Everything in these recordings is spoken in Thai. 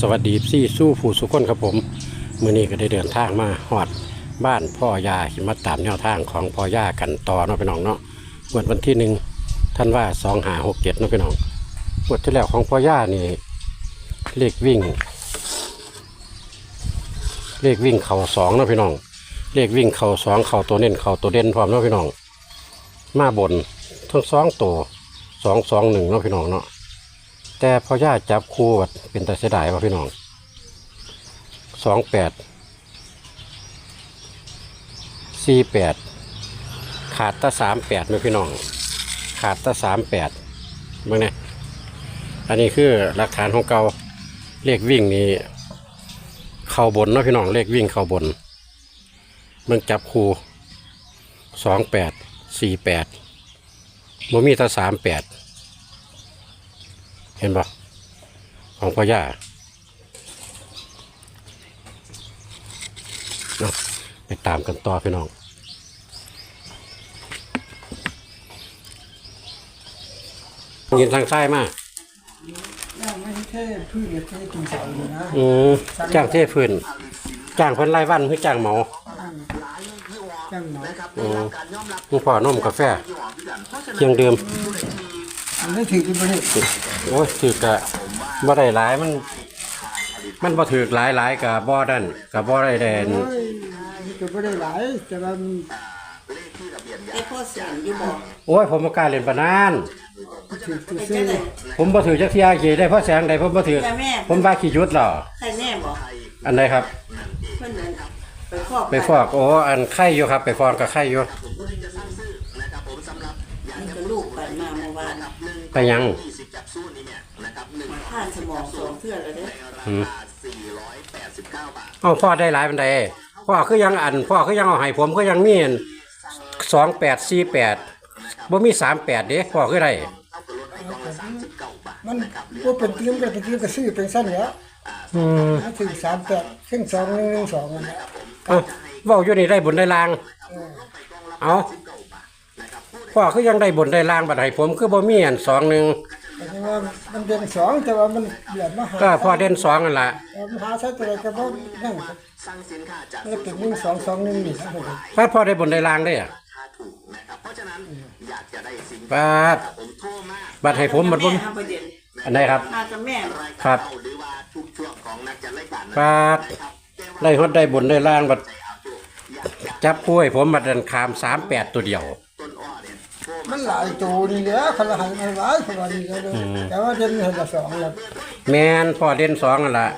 สวัสดีซี่สู้ผู้สุคนครับผมมื่อนี้ก็ได้เดินทางมาฮอดบ้านพ่อยาหิมาตามแนวทางของพ่อยากันต่อเนาะพี่น้องเนาะงวดวันที่หนึ่งท่านว่าสองหาหกเจ็ดเนาะพี่น้องงวดที่แล้วของพ่อย่านี่เลขวิ่ง เลขวิ่งเข่าสองเนาะพี่น้อง เลขวิ่งเข่าสองเข่าตัวเน้นเข่าตัวเด่นพร้อมเนาะพี่น้อง มาบนทั้งสองตัวสองสองหนึ่งเนาะพี่น้องเนาะแต่พอย่าจับคู่วัดเป็นตาเสียดายว่ะพี่น้องสองแปดสี่แปดขาดตาสามแปดนะพี่น้อง ขาดตาสามแปดเมื่อไงอันนี้คือหลักฐานของเกาเลขวิ่งนี่เข่าบนเนาะพี่น้องเลขวิ่งเข่าบนเมืองจับคู่สองแปด สี่แปดบ่มีตาสามแปดเห็นปะของพ่อย่าเนาะไปตามกันต่อพี่น้องยินทางซ้ายมาย่างไม่ใช่พืชเลยใช่กินเสาอยู่นะจ้างเทพื้นจ้างเพิ่นไล่วันคือจ้างหมอาย่างหนออืมมึงพ่อนมกาแฟเครื่องดื่มมันไม่ถือกินไปเลยโอ้ยถือกะบ่ได้หลายมัน มันบ่ถือกหลายหลายกับบ่ดันกับบ่ได้แดนโอ้ยก็ไม่ได้หลายแต่ว่ามันไอ้พ่อเสียงอยู่บอกโอ้ยผมบ่กล้าเล่นปานนั้นถือถือไปซื้เจ้าอไหนผมบ่ถือจักเที่ยกี่ได้เพราะแสงใดผมบ่ถือแต่แม่ผมว่าขี้ยุดเหรอใครแน่บอกอันใดครับเพื่อนนั้นไป ฟอกไปฟอกโอ้อันไข่อยู่ครับ ไปฟอกกับไข่อยู่มันก็ลูกไปมาเมื่อวานไปยังมาผ่านสมองสองเทื่อแล้วเด้อหืมเอ้าพ่อได้หลายปานใดพ่อคือยังอันพ่อคือยังเอาให้ผมคือยังมีอัน2848บ่มี38เด้พ่อคือได้มันว่าเป็นเตรียมกันเป็นเตรียมก็ซื้อเป็นสั้นแล้วอืมนะถึงสามแปดครึ่งสองหนึ่งหนึ่งสองนั่นแหละ เอ้าเว้าอยู่นี่ได้บุญได้ลางเออเอาพ่อคือยังได้บุญได้ลางบัดให้ผมคือบ่มีอันสองหนึงแต่ว่ามันเด่นสองแต่ว่ามันเดือดมาหาก็พ่อเด่นสองนั่นล่ะเออมันหาใช้ตัวอะไรก็เพราะนั่นครับมันก็เป็นหนึ่งสองสองหนึ่งนี่ครับผมถ้าพ่อได้บุญได้ลางได้อะบาดบัดให้ผมบัดผมแห้าประเด็นอันไหนครับ มากับแม่ ครับปาด ได้ฮดได้บุญได้ล่างบัดจับคู่ให้ผมบัดดันคามสามแปดตัวเดียว มันหลายตัวนี่แหละคนละหันมาหลายคนละนี่ก็เลยแต่ว่าเด่นให้ละสองแล้วแมนพ่อเด่นสองนั่นละ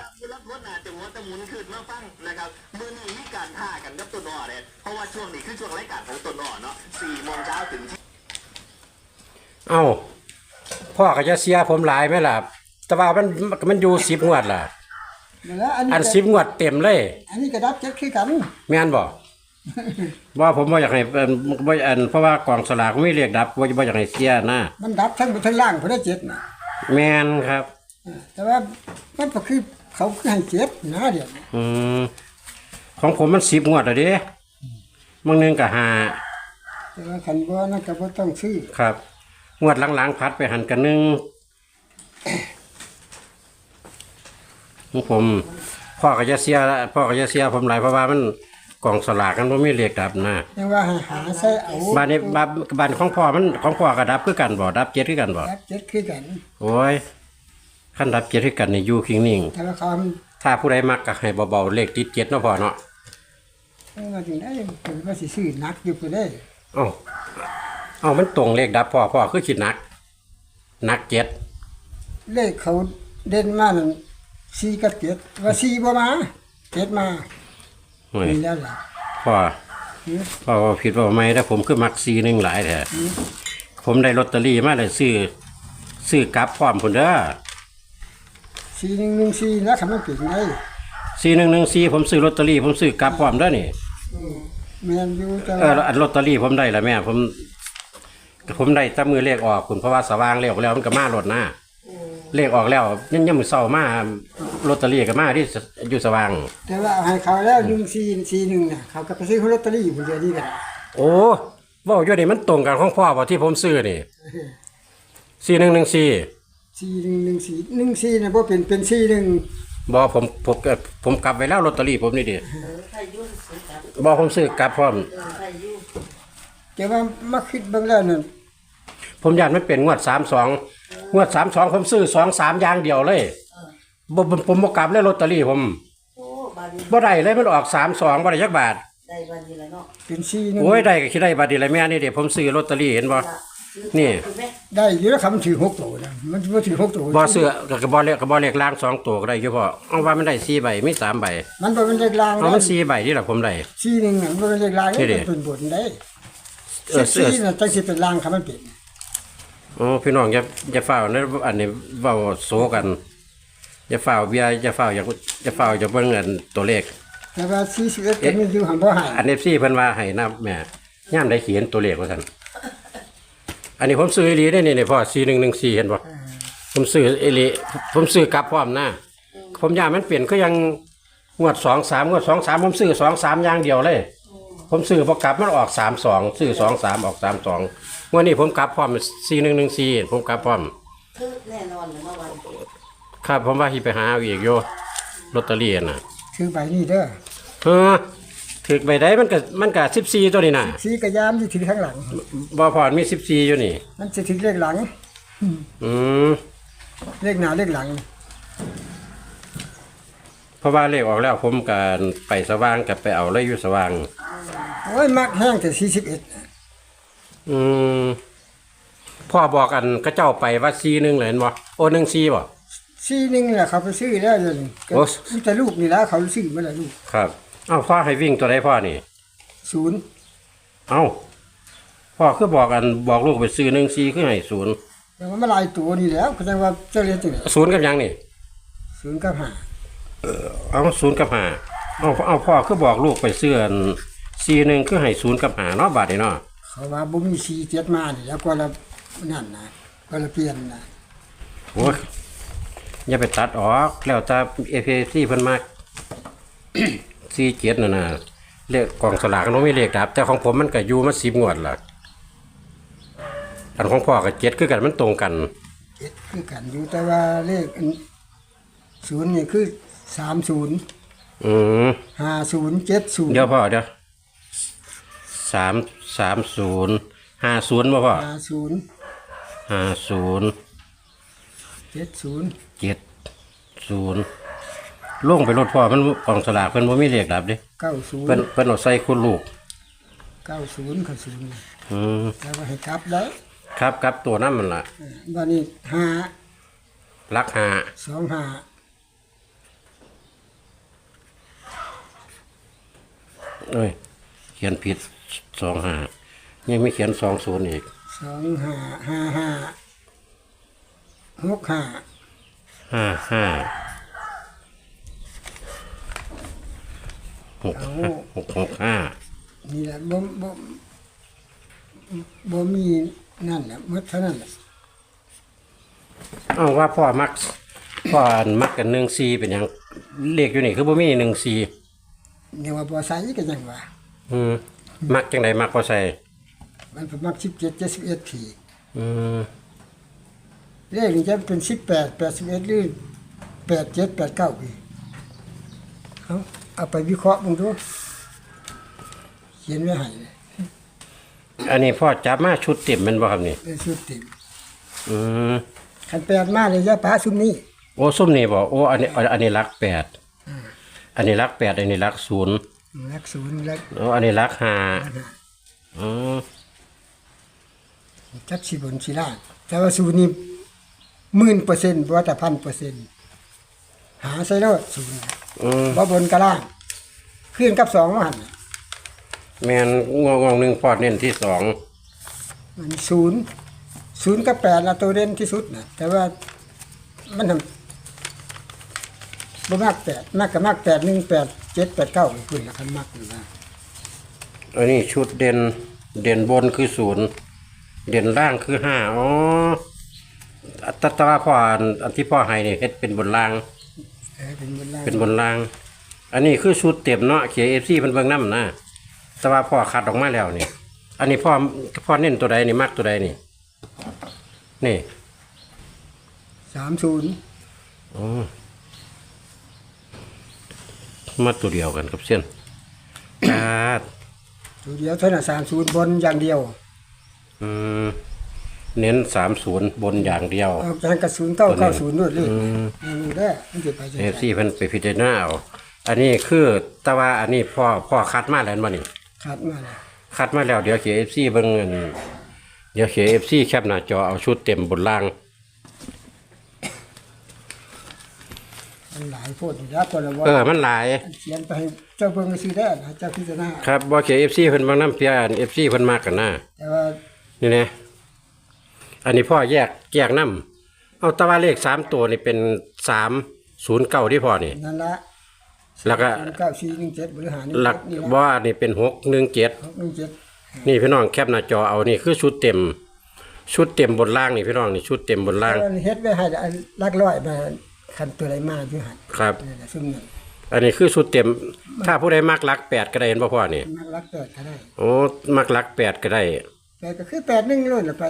เอ้าพ่อก็จะเสียผมหลายไหมล่ะ แต่ว่ามันมันอยู่สิบงวดล่ะ นั่นแหละอันนี้อันก็สิบงวดเต็มเลย อันนี้ก็ดับเจ็ดคือกันแม่นบ่ ว่าผมบ่อยากให้เอิ่นบ่อันเพราะว่ากองสลากไม่เรียกดับบ่บ่อยากให้เสียนะมันดับทั้งบนทั้งล่างพอได้เจ็ดนะแม่นครับแต่ว่ามันก็คือเขาคือให้เจ็ดนะเดี๋ยวอืมของผมมันสิบงวดอะเด้บางหนึงก็ห้าแต่ว่าคันว่านั่นก็บ่ต้องซื้อครับ งวดหลังๆพัดไปหันกันหนึ่ง ของผมพ่อก็จะเสียละพ่อก็จะเสียผมหลายเพราะว่ามันกองสลากกันบ่มีเลขดับนะยังว่าให้หาใส่เอาบ้านนี้บ้านบ้านของพ่อมันของพ่อก็ดับคือกันบ่ดับเจ็ดคือกันบ่ดับเจ็ดคือกันโอ้ยขั้นดับเจ็ดคือกันนี่อยู่คิงนิ่งแต่ว่าเขาถ้าผู้ใดมักก็ให้เบาๆเลขติดเจ็ดเนาะพ่อเนาะมันว่าจังได๋ผมว่าสิซื้อหนักอยู่พุ่นเด้เอ้าเอ้ามันตรงเลขดับพ่อพ่อคือคิดหนักหนักเจ็ดเลขเขาเด่นมานั่น 4กับ7ว่า4บ่มาเจ็ดมาโอ้ยนี่แล้วล่ะพ่อหือพ่อว่าผิดว่าไม่แต่ผมคือมักซีหนึ่งหลายแท้ผมได้ลอตเตอรี่มาเลยซื้อซื้อกลับพร้อมพุ่นเด้อ4114นะคันมันเป็นไงซีหนึ่งหนึ่งซีผมซื้อลอตเตอรี่ผมซื้อกลับพร้อมเด้อนี่ แม่นอยู่แต่เออว่าอันลอตเตอรี่ผมได้แล้วแม่ ผม ผมได้แตั้มือเลขออกคุณเพราะว่าสว่างเลขออกแล้วมันก็มาลดหน้า เลขออกแล้วยังยังมือเศร้ามาลอตเตอรี่ก็มาที่อยู่สว่าง แต่ว่าเอาให้เขาแล้ว1441น่ะเขาก็ไปซื้อลอตเตอรี่พุ่นเดียวนี่แหละโอ้เว่าอยู่นี่มันตรงกันของพ่อบ่ที่ผมซื้อนี่สี่หนึ่งหนึ่งสี่สี่หนึ่งหนึ่งสี่หนึ่งสี่นะบ่เป็นเป็นสี่หนึ่งบอผมผมเอ่อผมกลับไปแล้วลอตเตอรี่ผมนี่ดิเออใครอยุ่งสุดครับบอผมซื้อกลับพร้อมเออใครอยุ่งแต่ว่ามาคิดเบิ่งแล้วนั่น ผมอยากมันเป็นงวดสามสองงวดสามสองผมซื้อสองสามอย่างเดียวเลยบ่ผมผมบ่กลับเลยลอตเตอรี่ผมโอ้บาดนี้บ่ได้เลยมันออกสามสองบ่ได้ยักบาทได้บาดนี้แล้วเนาะเป็นสี่หนึ่งโอ้ยได้ก็คิดได้บาทดีเลยแม่นี่เดี๋ยวผมซื้อลอตเตอรี่เห็นบ่ละซื้อนี่คือแม่ได้อยู่แล้วคำถือหกตัวนะมันบ่ถือหกตัวบ่ซื้อก็ก็บ่เลขก็บ่เลขล่างสองตัวก็ได้อยู่พ่อเอาว่ามันได้สี่ใบมีสามใบมันบ่เป็นเลขลางเอามันสี่ใบนี่แหละผมได้สี่หนึ่งน่ะมันบ่เป็นเลขลางนี่ดิมันเป็นบทได้เออเสื้อสี่น่ะจังสิเป็นลางครับมันเป็น โอ้พี่น้องอย่าอย่าฝ้าวนะอันนี้เว้าโซกันอย่าฝ้าวเบียร์อย่าฝ้าวอย่าอย่าฝ้าวอย่าเบิ่งอันตัวเลข แต่ว่าสี่สิบเอ็ดก็มีอยู่หันบ่ใหายอันนี้ซี่เพิ่นว่าให้นะแม่ย่ามได้เขียนตัวเลขว่าซั่นอันนี้ผมซื้ออีหลีได้นี่นี่พ่อ4114เห็นบ่ผมซื้ออีหลีผมซื้อกลับพร้อมนะผมย่ามมันเปลี่ยนก็ยังงวด2 3งวด2 3ผมซื้อ2 3อย่างเดียวเลย ผมซื้อพอกลับมันออก3 2ซื้อ2 3ออก3 2 งวดนี้ผมกลับพร้อม4114ผมกลับพร้อมคือแน่นอนเลยเมื่อวันครับผมว่าสิไปหาเอาอีกอยู่ลอตเตอรี่น่ะคือใบนี้เด้อเออถึกไปได้มันก็มันก็14ตัวนี่น่ะสีกระยามที่ถือข้างหลัง บ่พอมี14อยู่นี่ มันจะถือเลขหลัง อืมเลขหน้าเลขหลัง เพราะว่าเลขออกแล้วผมการไปสว่างกับไปเอาเลยอยู่สว่าง โอ้ยมักแห้งแต่สี่สิบเอ็ด อืมพ่อบอกกันก็เจ้าไปว่าซีหนึงเลยเห็นบ่โอ้หนึ่งซีบ่สี่หนึ่งแหละเขาไปซื้อแล้วเดี๋ยวนี้ก็โอ้ มีแต่ลูกนี่แล้วเขาซื้อมาแล้วลูกครับ เอ้าพ่อให้วิ่งตัวใดพ่อนี่ ศูนย์เอ้าพ่อคือบอกกันบอกลูกไปซื้อหนึ่งซีคือให้ศูนย์แต่ว่ามาหลายตัวนี่แล้วก็จังว่าเจ้าเรียนจังได๋ศูนย์กับหยังนี่ ศูนย์กับห้าเอาศูนย์กับห้าเอาเอาพ่อคือบอกลูกไปซื้อซีหนึ่งคือให้ศูนย์กับห้าเนาะบาทนี่เนาะ เขาว่าบ่มีสีเจ็ดมานี่แล้วก็ละนั่นนะก็ละเปลี่ยนนะโอ้ยอย่าไปตัดออกแล้วแต่เอฟซีเพิ่นมาก ซีเจ็ดน่ะนะเลขกองสลากมันไม่เลขดับ แต่ของผมมันก็อยู่มาสิบงวดละอันของพ่อกับเจ็ดคือกันมันตรงกันเจ็ดคือกันอยู่แต่ว่าเลขอันศูนย์นี่คือสามศูนย์อืมห้าศูนย์เจ็ดศูนย์เดี๋ยวพ่อเดี๋ยว สามสามศูนย์ห้าศูนย์บ่พ่อห้าศูนย์ห้าศูนย์เจ็ดศูนย์เจ็ดศูนย์ลงไปรถพ่อมันกองสลากเพิ่นบ่มีเลขดับเดิเก้าศูนเพิ่นย์เพิ่นเอาใส่คุณลูกเก้าศูนย์กับศูนย์อืมแล้วก็ให้กลับได้ครับครับตัวนั้นมันล่ะบ้านนี้ห้ารักหาสองห้าเอ้ยเขียนผิดสองห้ายังไม่เขียนสองศูนย์อีกสองห้าห้าห้าหกห้าห้าห้าหกเอาหกหกห้านี่แหละบ่บ่บ่มีนั่นแหละหมดเท่านั้นแหละเอาว่าพ่อมักพ่อมักกันหนึ่งซีเป็นหยังเลขอยู่นี่คือบ่มีหนึ่งซีเนี่ยว่าบ่ใส่ก็จังว่า อืมมักจังไดมักพอใส่มันประมาณ17 71ทีอืมเลขนี่จะเป็น18 81หรือ87 89ปีเอาเอาไปวิเคราะห์มึงดูเขียนไว้ให้เลยอันนี้พ่อจับมาชุดเต็มแมันบ่ครับนี่ได้ชุดเต็มอืมคันแปดมาเลยยะป้าซุมนี้โอ้ส้มนี่บ่โอ้อันนี้อันนี้รักแปดอันนี้รักแปดอันนี้รักศูนย์ ลักศูนย์ลักโอ้อันนี้รักห้าอ๋อจักสิบนสิล่างแต่ว่าศูนย์นี่หมื่นเปอร์เซ็นต์บ่ว่าแต่พันเปอร์เซ็นต์หาใส่รถศูนย์อืมบ่บนกะล่างขึ้นกับสองว่าหันแมนงวงงหนึ่งพอดเน้นที่สองมันศูนย์ศูนย์กับแปดละตัวเด่นที่สุดนะแต่ว่ามันทำบ่มากแปดมากกับมากแปดหนึ่งแปด เจ็ดแปดเก้าขึ้นละคันมากอยู่นะอันนี้ชุดเด่นเด่นบนคือศูนย์เด่นล่างคือห้าอ๋ออัตตว่าพ่ออันอันที่พ่อให้เนี่ยเฮ็ดเป็นบนล่าง เออเป็นบนล่างเป็นบนล่าง อันนี้คือชุดเต็มเนาะเขียเอฟซีเพิ่นเบิ่งนำนะแต่ว่าพ่อคัดออกมาแล้วนี่อันนี้พ่อพ่อเน้นตัวใดนี่มักตัวใดนี่นี่สามศูนย์อ๋อ มาตัวเดียวกันครับเส้นครับตัวเดียวเท่านั้นสามศูนย์บนอย่างเดียวอืมเน้นสามศูนย์บนอย่างเดียว เอาทางกระสุนเก้าเก้าศูนย์ด้วยเลยอืมนี่ได้มันจะไปจะเอฟซีเพิ่นไปพิจารณาเอาอันนี้คือแต่ว่าอันนี้พ่อพ่อคัดมาแล้วบ่นี่ขาดมาเลยคัดมาแล้วเดี๋ยวเขียเอฟซีเบิ่งเงินเดี๋ยวเขียเอฟซีแคปหน้าจอเอาชุดเต็มบนล่าง มันหลายโพดอยู่แล้วคนละว่าเออมันหลาย เขียนไปให้เจ้าเบิ่งซื้อได้นะเจ้าพิจารณาครับบ่เขียเอฟซีเพิ่นบางน้ำเปียเอฟซีเพิ่นมากกันนะแต่ว่านี่นะอันนี้พ่อแยกแยกน้ำเอาแตะว่าเลขสามตัวนี่เป็นสามศูนย์เก้าที่พ่อนี่ นั่นละแล้วก็เก้าสี่หนึ่งเจ็ดบริหารหลักนี่ละว่านี่เป็นหกหนึ่งเจ็ดหนึ่งเจ็ดนี่พี่น้องแคปหน้าจอเอานี่คือชุดเต็ม ชุดเต็มบนล่างนี่พี่น้องนี่ชุดเต็มบนล่างแล้วเฮ็ดไว้ให้อันลักร้อยมา คันตัวไรมาอยู่หันครับ นี่แหละซึ่งนั่นอันนี้คือชุดเต็ม ถ้าผู้ใดมักรักแปดก็ได้เห็นป่ะพ่อนี่มักรักแปดก็ได้โอ้มักรักแปดก็ได้แปดก็คือแปดหนึ่งเลยละไป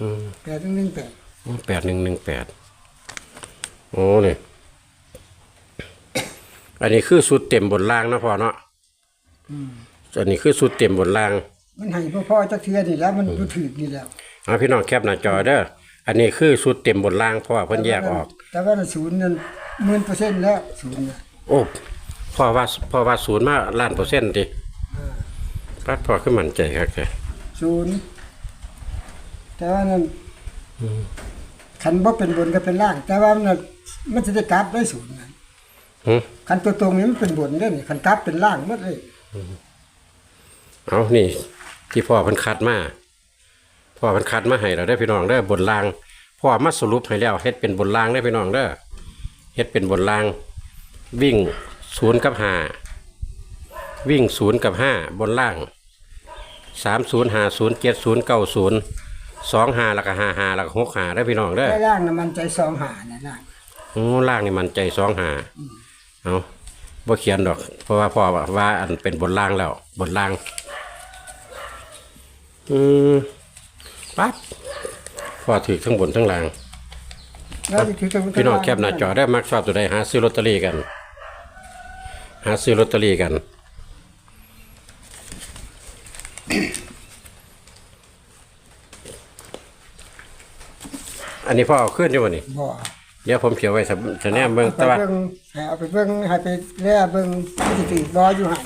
อืมแปดหนึ่งหนึ่งแปดแปดหนึ่งหนึ่งแปดโอ้นี่อันนี้คือชุดเต็มบนล่างเนาะพ่อเนาะอันนี้คือชุดเต็มบนล่าง มันให้พ่อพ่อจักเทือนี่แล้วมันดูถือนี่แล้ว เอาพี่น้องแคปหน้าจอเด้อ อันนี้คือชุดเต็มบนล่างเพราะว่าเพิ่นแยกออก แต่ว่าศูนย์นั่นหมื่นเปอร์เซ็นต์แล้วศูนย์น่ะโอ้พ่อว่าพ่อว่าศูนย์มาล้านเปอร์เซ็นต์ดิปัดพ่อขึ้นมั่นใจครับแกศูนย์แต่ว่านั่นคันบ่เป็นบนก็เป็นล่าง แต่ว่ามันน่ะมันจะได้กราฟได้ศูนย์นั่นหึคันตัวตรงนี้มันเป็นบนได้นี่คันกราฟเป็นล่างหมดเลยเอานี่ ที่พ่อเพิ่นคัดมา พ่อเพิ่นคัดมาให้เราได้อพี่น้องเด้อบนล่างพ่อมาสรุปให้แล้วเฮ็ดเป็นบนล่างได้อพี่น้องเด้อเฮ็ดเป็นบนล่าง วิ่งศูนย์กับห้าวิ่งศูนย์กับห้าบนล่างสามศูนย์ห้าศูนย์เจ็ดศูนย์เก้าศูนย์สองห้าแล้วก็ห้าห้าแล้วก็หกห้าได้อพี่น้องเด้อแต่ล่างน่ะมันใจสองหาน่ะล่างโอ้ล่างนี่มันใจสองหาเอาบ่เขียนดอก เพราะว่าพ่อว่าว่าอันเป็นบนล่างแล้วบนล่าง อืม ปั๊บพ่อถือทั้งบนทั้งล่าง แล้วจะถือตรงพี่น้องแคปหน้าจอได้มักชอบตัวใดหาซื้อลอตเตอรี่กัน หาซื้อลอตเตอรี่กัน อันนี้พ่อเอาขึ้นอยู่บ่นี่บ่เดี๋ยวผมเขียวไว้สับจะแนมเบิ่งไปแต่ว่าเบิ่งให้เอาไปเบิ่งให้ไปแล่เบิ่งมันสิถือรออยู่หั่น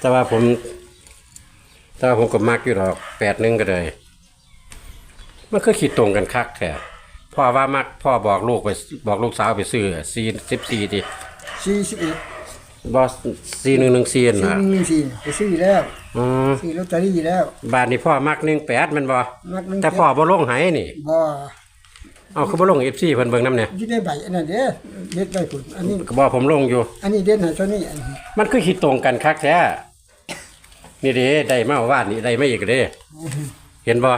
แต่ว่าผม แต่ว่าผมก็มักอยู่ดอกแปดหนึ่งก็เลย มันก็คิดตรงกันคักแท้พ่อว่ามักพ่อบอกลูกไปบอกลูกสาวไปซื้อซีสิบสี่ดิ41บอสซีหนึ่งหนึ่งซีนซื้อนะหนึ่งสี่ไปซื้อแล้วอืมซื้อลอตเตอรี่แล้ว บ้านนี้พ่อมักหนึ่งแปดมันบอมักหนึ่งแต่พ่อบ่ลงไหนี่ บ่เอาคือบ่ลงเอฟซีเพิ่นเบิ่งน้ำเนี่ยอยู่ในใบอันนั้นเด้อเด็ดใบผุนอันนี้ก็บอกผมลงอยู่ อันนี้เด็ดให้เท่านี้อันนี้มันคือคิดตรงกันคักแท้ นี่เด้ได้มาว่านนี่ได้มาอีกเด้ เห็นบ่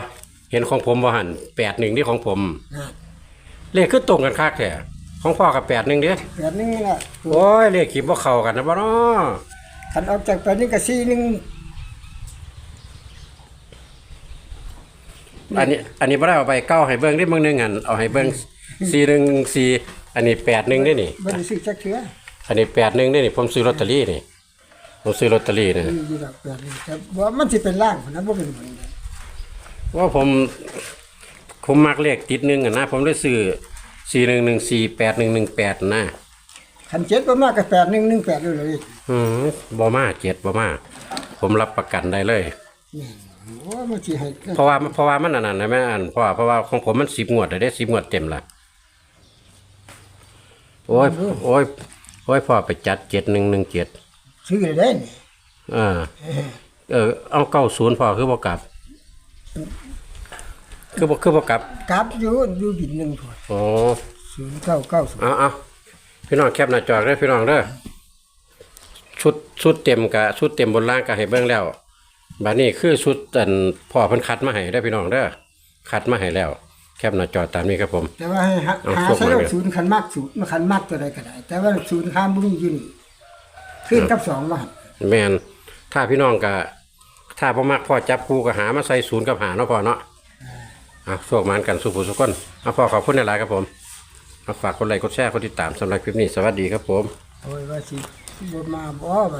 เห็นของผมบ่หันแปดหนึ่งที่ของผมนะเลขคือตรงกันคักแท้ของพ่อกับแปดหนึ่งเด้แบบนึงนี่ล่ะโอ้ยเลขขีบว่าเข้ากันนะบ่เนาะคันออกจากไปนี่ก็สี่หนึ่งอันนี้อันนี้บ่ได้เอาไปเก้าให้เบิ่งได้เบิ่งหนึงอันเอาให้เบิ่ง4 1 4อันนี้8 1ได้นี่บ่ได้ซื้อจักเทื่ออันนี้8 1ได้นี่ผมซื้อลอตเตอรี่นี่ ผมซื้อลอตเตอรี่นี่มีอยู่ดอกแบบนี้แต่ว่ามันสิเป็นล่างพุ่นนะบ่เป็นบนว่าผมผมมักเลขติดหนึงอะนะ ผมเลยซื้อ4114 8118นะคันเจ็ดบ่มากก็แปดหนึ่งหนึ่งแปดเลยเลยอืมบ่มาเจ็ดบ่มา ผมรับประกันได้เลย นี่โอ้มันสิให้เพราะว่าเพราะว่ามันอันนั้นนะแม่อันเพราะว่าเพราะว่าของผมมัน10งวดได้10งวดเต็มละโอ้ยโอ้ยโอ้ยพ่อไปจัด7117ซื้อเลยได้นี่อ่าเออ เอาเก้าศูนย์พอคือบ่กลับ คือบ่คือบ่กลับกราฟอยู่อยู่บินหนึงพุ่นอ๋อ0990เอาเอาพี่น้องแคปหน้าจอเด้อพี่น้องเด้อชุดชุดเต็มกะชุดเต็มบนล่างก็ให้เบิ่งแล้วบัดนี้คือชุดอันพ่อเพิ่นคัดมาให้เด้อพี่น้องเด้อคัดมาให้แล้ว แคปหน้าจอตามนี้ครับผม แต่ว่าให้หาเอาหาส่งใช้มาดอเลกยศูนย์คันมากศูนย์มาคันมากตัวใดก็ได้ แต่ว่าศูนย์ข้ามบ่มีอยู่นี่ ขึ้นกับสองว่าหั่นแม่นถ้าพี่น้องก็ถ้าพ่อมักพ่อจับคู่ก็หามาใส่ศูนย์กับหาเนาะพ่อเนาะอะโชคมันกันสุขุสุขคนเอาพ่อขอบคุณในไลน์ครับผมเอาฝากกดไลค์กดแชร์กดติดตามสำหรับคลิปนี้สวัสดีครับผม โอ้ยว่าสิบ่มาบ่ไป